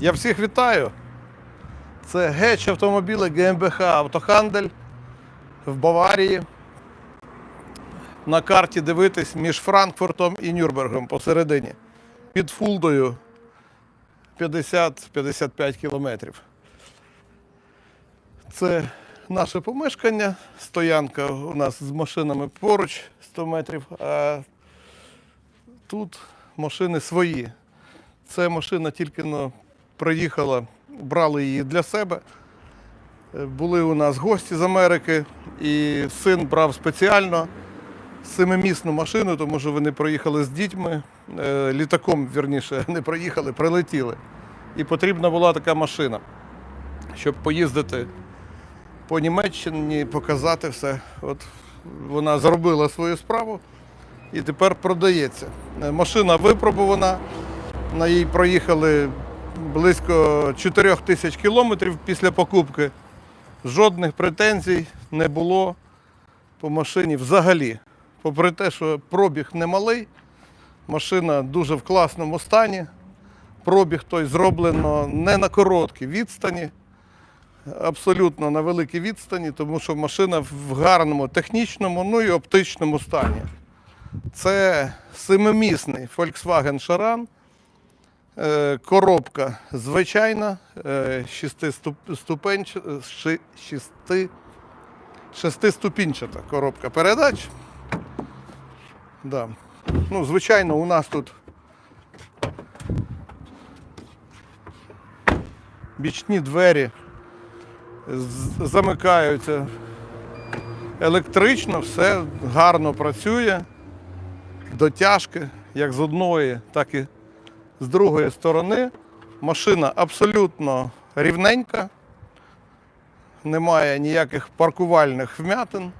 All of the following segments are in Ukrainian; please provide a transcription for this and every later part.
Я всіх вітаю. Це геч автомобілі ГМБХ Автохандель в Баварії. На карті дивитись між Франкфуртом і Нюрнбергом посередині. Під Фулдою 50-55 кілометрів. Це наше помешкання. Стоянка у нас з машинами поруч 100 метрів. А тут машини свої. Це машина тільки но приїхала, брали її для себе. Е, Були у нас гості з Америки, і син брав спеціально семимісну машину, тому що вони проїхали з дітьми, е, літаком, вірніше, не проїхали, прилетіли. І потрібна була така машина, щоб поїздити по Німеччині, показати все. От вона зробила свою справу і тепер продається. Е, Машина випробувана, на їй проїхали близько 4 тисяч кілометрів після покупки. Жодних претензій не було по машині взагалі. Попри те, що пробіг немалий, машина дуже в класному стані. Пробіг той зроблено не на короткій відстані, абсолютно на великій відстані, тому що машина в гарному технічному, ну і оптичному стані. Це семимісний Volkswagen Charan. Е, Коробка звичайна, е, шестиступінчата коробка передач. Да. Ну, звичайно, у нас тут бічні двері замикаються електрично, все гарно працює, дотяжки, як з одної, так і з другої сторони. Машина абсолютно рівненька, немає ніяких паркувальних вмятин.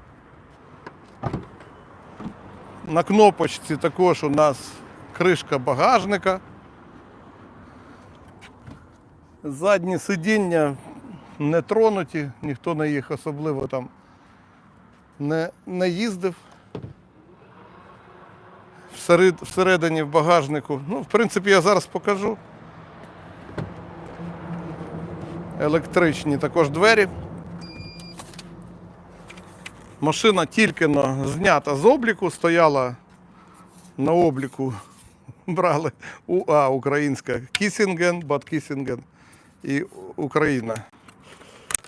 На кнопочці також у нас кришка багажника. Задні сидіння не тронуті, ніхто на їх особливо там не, не їздив. Всеред, всередині в багажнику. Ну, в принципі, я зараз покажу. Електричні також двері. Машина тільки знята з обліку, стояла на обліку, брали УА українська Кісінген, Бад Кісінген і Україна.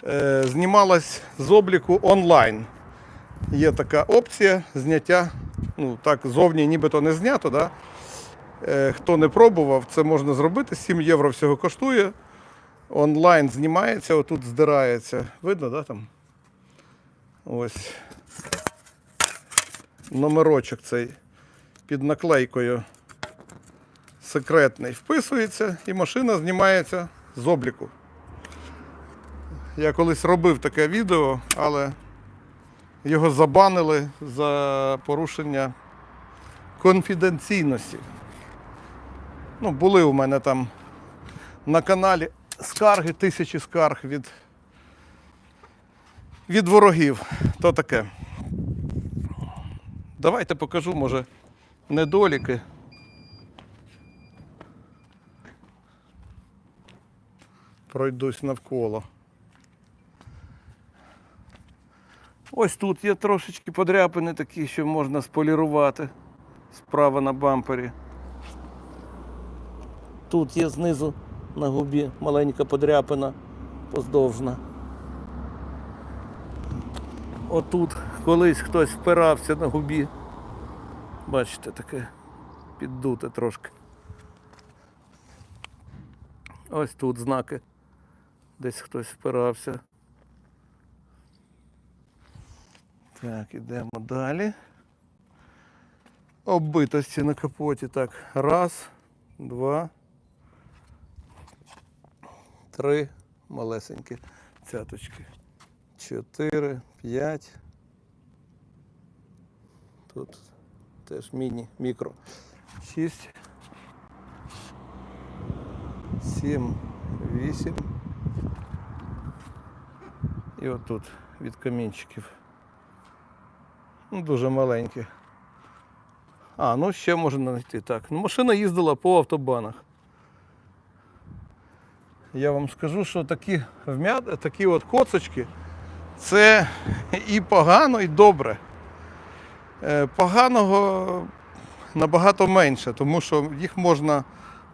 Е, знімалась з обліку онлайн. Є така опція зняття. Ну, так, зовні нібито не знято. Да? Е, хто не пробував, це можна зробити. 7 євро всього коштує. Онлайн знімається, отут здирається. Видно, да, там? Ось. Номерочок цей під наклейкою секретний вписується і машина знімається з обліку. Я колись робив таке відео, але його забанили за порушення конфіденційності. Ну, були у мене там на каналі скарги, тисячі скарг від, від ворогів. То таке. Давайте покажу, може, недоліки. Пройдусь навколо. Ось тут є трошечки подряпини такі, що можна сполірувати справа на бампері. Тут є знизу на губі маленька подряпина поздовжна. Отут колись хтось впирався на губі. Бачите, таке піддуте трошки. Ось тут знаки. Десь хтось впирався. Так, ідемо далі. Оббитості на капоті. Так, раз, два, три малесенькі цяточки. Чотири, п'ять. Тут теж міні, мікро. Шість. Сім, вісім. І отут від камінчиків. Ну, дуже маленькі. А, ну ще можна знайти. Так. Ну, машина їздила по автобанах. Я вам скажу, що такі вмят, такі от коцочки, це і погано, і добре. Е, Поганого набагато менше, тому що їх можна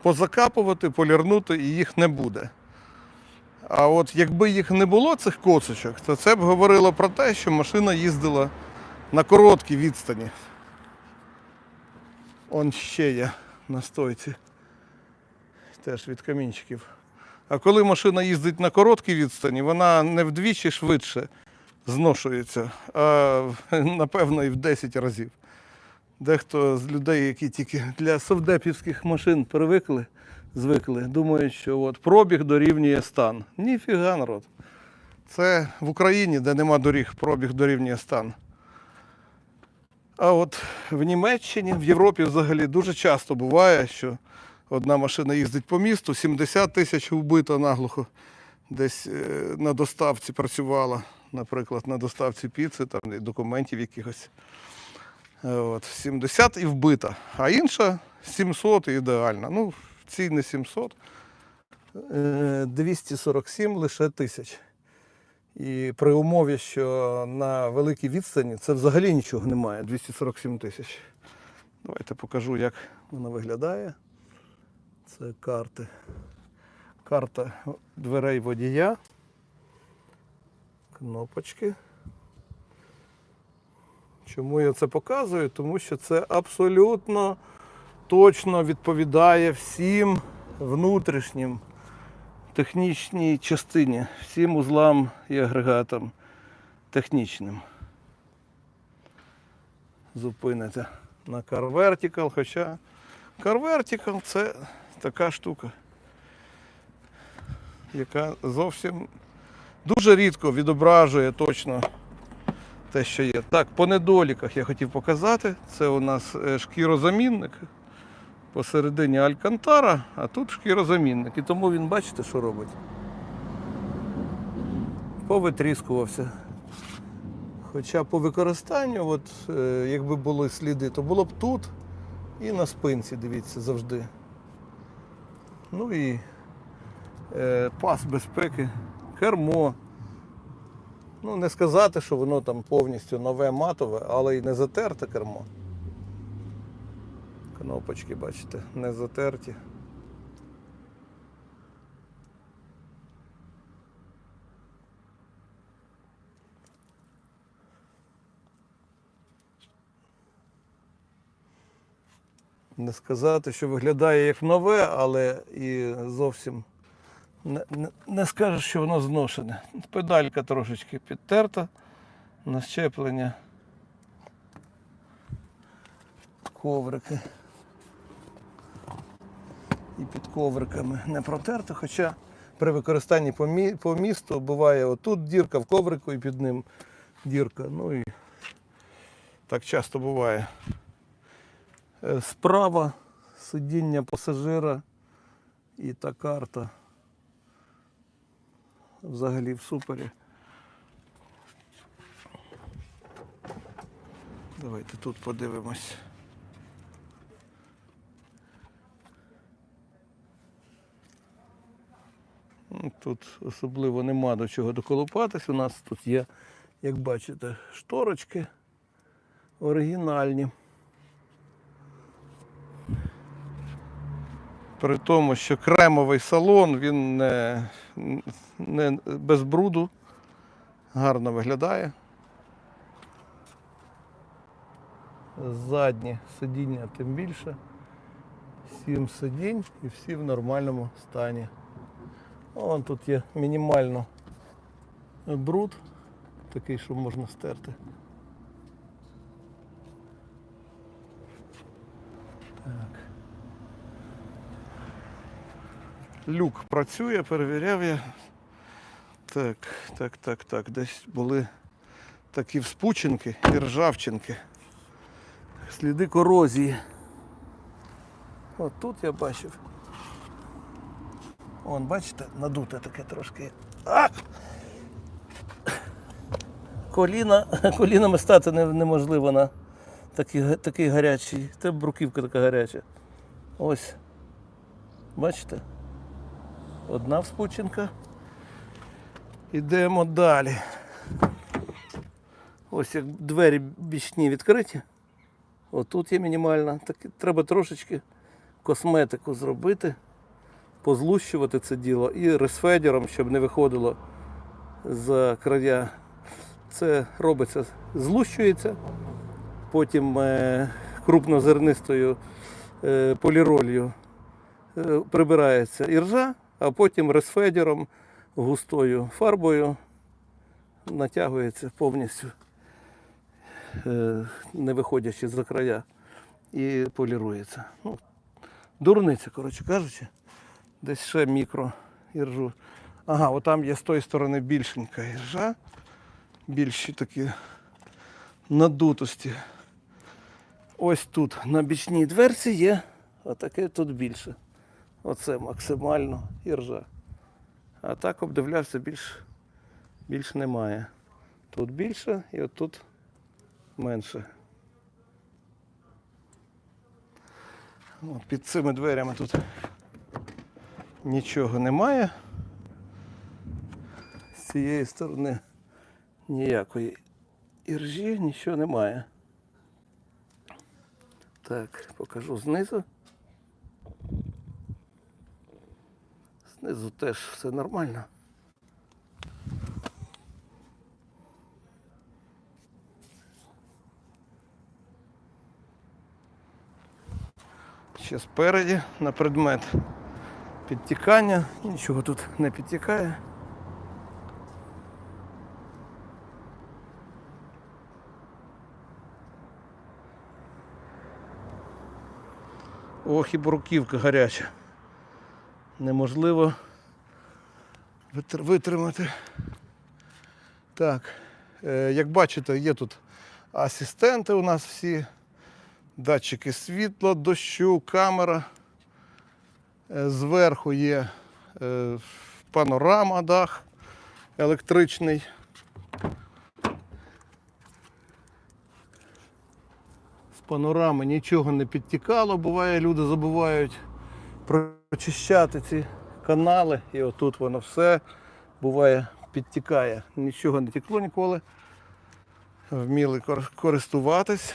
позакапувати, полірнути і їх не буде. А от якби їх не було, цих коцочок, то це б говорило про те, що машина їздила на короткій відстані. Он ще є на стойці. Теж від камінчиків. А коли машина їздить на короткій відстані, вона не вдвічі швидше зношується, а напевно і в 10 разів. Дехто з людей, які тільки для совдепівських машин привикли, звикли, думають, що от пробіг дорівнює стан. Ніфіга, народ. Це в Україні, де нема доріг, пробіг дорівнює стан. А от в Німеччині, в Європі взагалі дуже часто буває, що одна машина їздить по місту, 70 тисяч вбито наглухо, десь е, на доставці працювала, наприклад, на доставці піци, там документів якихось. От, 70 і вбита, а інша 700 і ідеальна. Ну, в цій не 700, е, 247 лише тисяч. І при умові, що на великій відстані це взагалі нічого немає, 247 тисяч. Давайте покажу, як вона виглядає. Це карти. Карта дверей водія. Кнопочки. Чому я це показую? Тому що це абсолютно точно відповідає всім внутрішнім технічній частині, всім узлам і агрегатам технічним. Зупините на Car Vertical, хоча Car Vertical це така штука, яка зовсім дуже рідко відображує точно те, що є. Так, по недоліках я хотів показати. Це у нас е, шкірозамінник. Посередині Алькантара, а тут шкірозамінник. І тому він, бачите, що робить? Повитріскувався. Хоча по використанню, от, е, якби були сліди, то було б тут і на спинці, дивіться, завжди. Ну і е, пас безпеки, кермо. Ну, не сказати, що воно там повністю нове матове, але й не затерте кермо. Кнопочки, бачите, не затерті. Не сказати, що виглядає як нове, але і зовсім не, не, не скажеш, що воно зношене. Педалька трошечки підтерта на щеплення. Коврики. І під ковриками не протерто, хоча при використанні по, мі, по місту буває отут дірка в коврику і під ним дірка. Ну і так часто буває. Е, Справа сидіння пасажира і та карта взагалі в супері. Давайте тут подивимось. Тут особливо нема до чого доколупатись. У нас тут є, як бачите, шторочки оригінальні. При тому, що кремовий салон, він не, не без бруду, гарно виглядає. Задні сидіння тим більше. Сім сидінь і всі в нормальному стані. Вон тут є мінімально бруд, такий, що можна стерти. Так. Люк працює, перевіряв я. Так, так, так, так. Десь були такі вспученки і ржавчинки. Сліди корозії. От тут я бачив. Вон, бачите, надуте таке трошки. Коліна, колінами стати неможливо на такий, такий гарячий. Це бруківка така гаряча. Ось. Бачите? Одна вспученка. Ідемо далі. Ось як двері бічні відкриті. Отут є мінімальна. Так треба трошечки косметику зробити, позлущувати це діло і ресфедером, щоб не виходило за края. Це робиться, злущується, потім е, крупнозернистою е, поліролью е, прибирається іржа, а потім ресфедером, густою фарбою натягується повністю, не виходячи за края, і полірується. Ну, дурниця, коротше кажучи, десь ще мікро іржу. Ага, отам є з тої сторони більшенька іржа, більші такі надутості. Ось тут на бічній дверці є, а таке тут більше. Оце максимально іржа. А так обдивлявся більш, більш немає. Тут більше і отут менше. От під цими дверями тут нічого немає. З цієї сторони ніякої іржі, нічого немає. Так, покажу знизу. Знизу теж все нормально. Ще спереді на предмет підтікання. Нічого тут не підтікає. Ох, і бруківка гаряча. Неможливо витримати. Так, е, як бачите, є тут асистенти у нас всі, датчики світла, дощу, камера. Е, Зверху є е, панорама, дах електричний. З панорами нічого не підтікало. Буває, люди забувають прочищати ці канали. І отут воно все буває підтікає. Нічого не тікло ніколи. Вміли користуватись.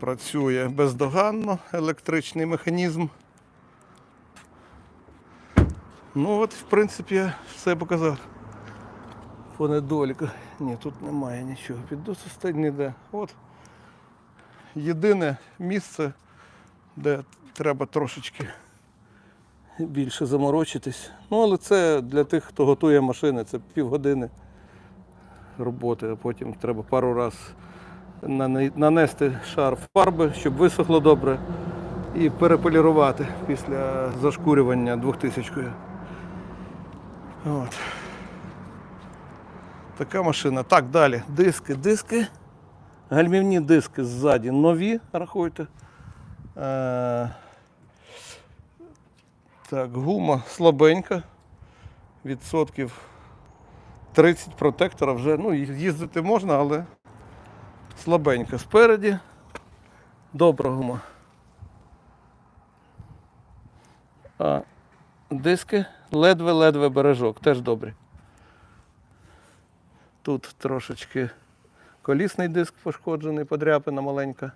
Працює бездоганно електричний механізм. Ну от, в принципі, я все показав. По недоліках. Ні, тут немає нічого. Піддосистей ніде. От єдине місце, де треба трошечки більше заморочитись. Ну, але це для тих, хто готує машини, це півгодини роботи, а потім треба пару разів нанести шар фарби, щоб висохло добре, і переполірувати після зашкурювання 2000-кою. От. Така машина. Так, далі. Диски, диски. Гальмівні диски ззаді нові, рахуйте. Е, так, гума слабенька. Відсотків 30 протектора вже. Ну, їздити можна, але слабенька. Спереді. Добра гума. А диски ледве-ледве бережок, теж добрі. Тут трошечки колісний диск пошкоджений, подряпина маленька.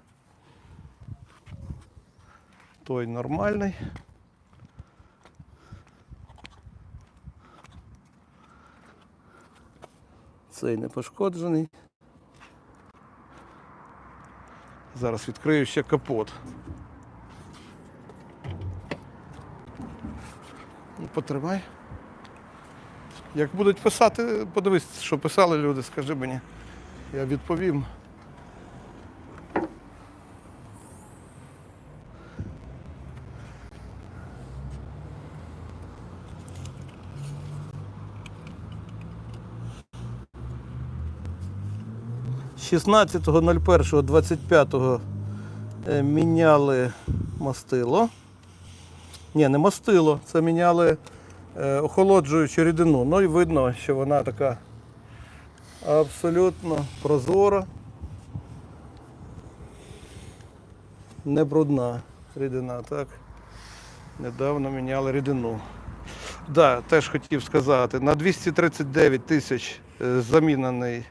Той нормальний. Цей не пошкоджений. Зараз відкрию ще капот. Ну, Потримай. Як будуть писати, подивись, що писали люди, скажи мені. Я відповім. Шістнадцятого 25 е, міняли мастило. Ні, не мастило, це міняли е, охолоджуючу рідину. Ну і видно, що вона така абсолютно прозора, не брудна рідина, так. Недавно міняли рідину. Да, теж хотів сказати, на 239 тисяч е, замінений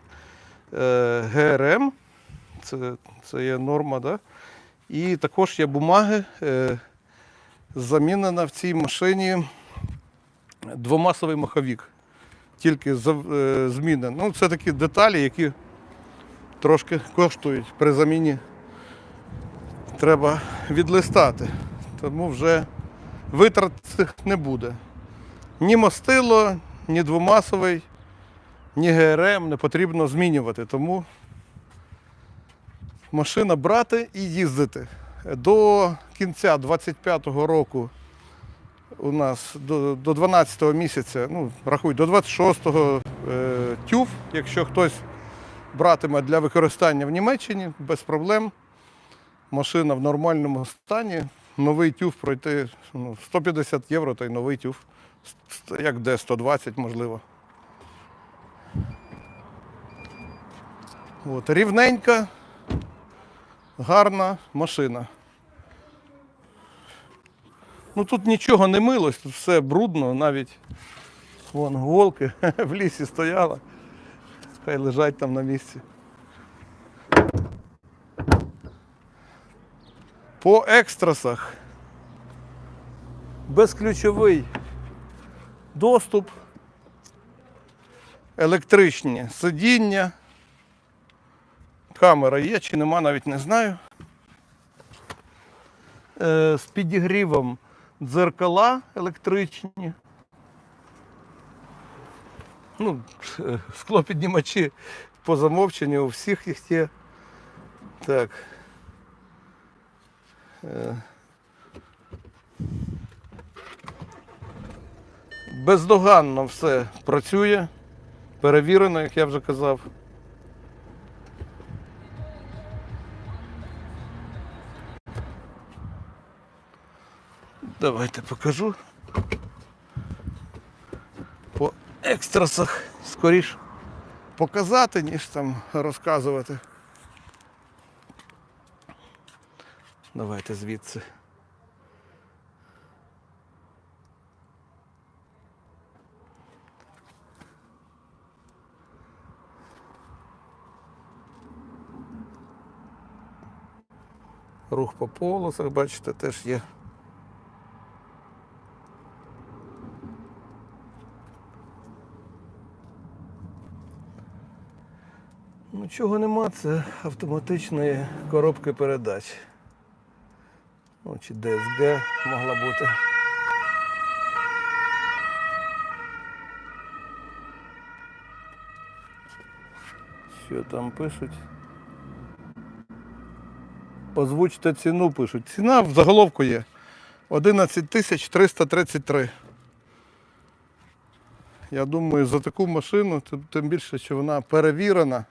ГРМ. Це, це є норма, да? І також є бумаги. Е, замінена в цій машині двомасовий маховік. Тільки е. Ну, це такі деталі, які трошки коштують при заміні. Треба відлистати. Тому вже витрат цих не буде. Ні мастило, ні двомасовий, ні ГРМ не потрібно змінювати. Тому машина брати і їздити. До кінця 25-го року у нас до, до 12-го місяця, ну, рахуй, до 26-го е, тюф, якщо хтось братиме для використання в Німеччині, без проблем. Машина в нормальному стані, новий тюф пройти ну, 150 євро, та й новий тюф. Як де 120, можливо. От, рівненька, гарна машина. Ну тут нічого не милось, тут все брудно, навіть вон голки в лісі стояла. Хай лежать там на місці. По екстрасах безключовий доступ, електричні сидіння. Камера є чи нема, навіть не знаю. Е, з підігрівом дзеркала електричні. Ну, е, склопіднімачі по замовченню у всіх їх є. Так. Е, Бездоганно все працює, перевірено, як я вже казав. Давайте покажу. По екстрасах скоріш показати, ніж там розказувати. Давайте звідси. Рух по полосах, бачите, теж є. Нічого нема, це автоматичної коробки передач. Ну, чи DSG могла бути. Що там пишуть? Озвучте ціну пишуть. Ціна в заголовку є. 11 тисяч 333. Я думаю, за таку машину, тим більше, що вона перевірена.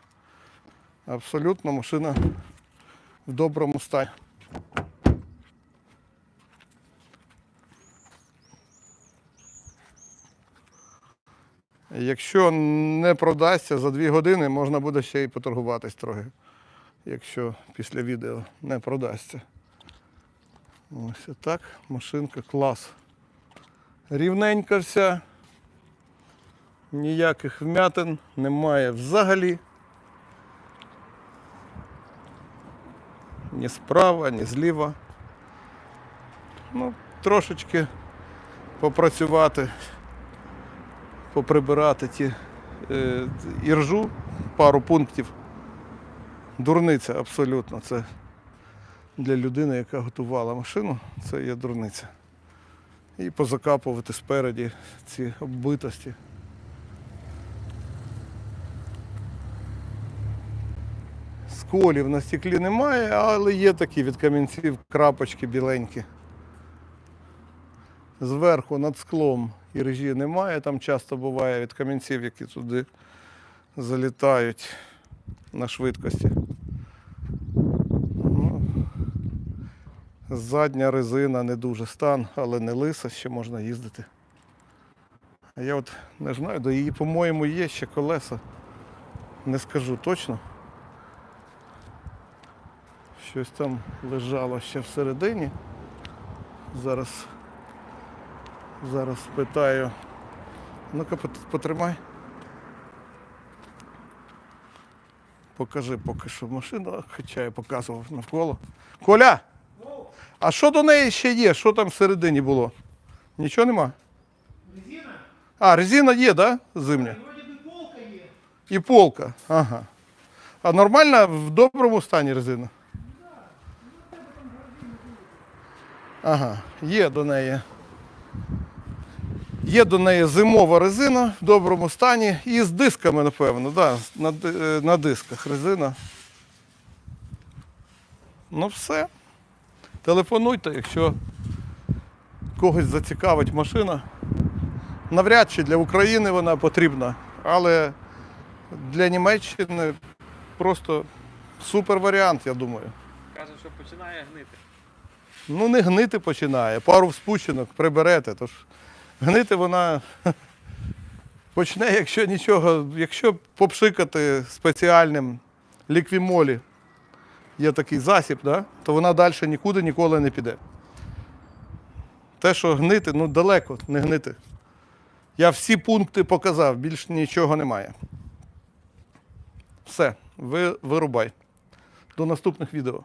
Абсолютно машина в доброму стані. Якщо не продасться за дві години, можна буде ще й поторгуватись трохи. Якщо після відео не продасться. Ось так, машинка клас. Рівненька вся. Ніяких вмятин немає взагалі. Ні справа, ні зліва. Ну, трошечки попрацювати, поприбирати ті е, іржу, пару пунктів. Дурниця абсолютно. Це для людини, яка готувала машину, це є дурниця. І позакапувати спереді ці оббитості. Сколів на стеклі немає, але є такі від камінців крапочки біленькі. Зверху над склом іржі немає, там часто буває від камінців, які туди залітають на швидкості. Ну, задня резина не дуже стан, але не лиса, ще можна їздити. А я от не знаю, до її, по-моєму, є ще колеса. Не скажу точно. Щось там лежало ще всередині. Зараз Зараз спитаю. Ну-ка, потримай. Покажи поки що машину, хоча я показував навколо. Коля! А що до неї ще є? Що там всередині було? Нічого нема? Резина? А, резина є, да? Зимня? Вроде бы полка є. І полка. Ага. А нормальна в доброму стані резина? Ага, є до неї. Є до неї зимова резина в доброму стані і з дисками, напевно, да, на, е, на дисках резина. Ну все. Телефонуйте, якщо когось зацікавить машина. Навряд чи для України вона потрібна, але для Німеччини просто супер варіант, я думаю. Каже, що починає гнити. Ну, не гнити починає, пару спущенок приберете. Тож гнити вона почне, якщо нічого, якщо попшикати спеціальним ліквімолі, є такий засіб, да, то вона далі нікуди ніколи не піде. Те, що гнити, ну далеко не гнити. Я всі пункти показав, більш нічого немає. Все, ви, вирубай. До наступних відео.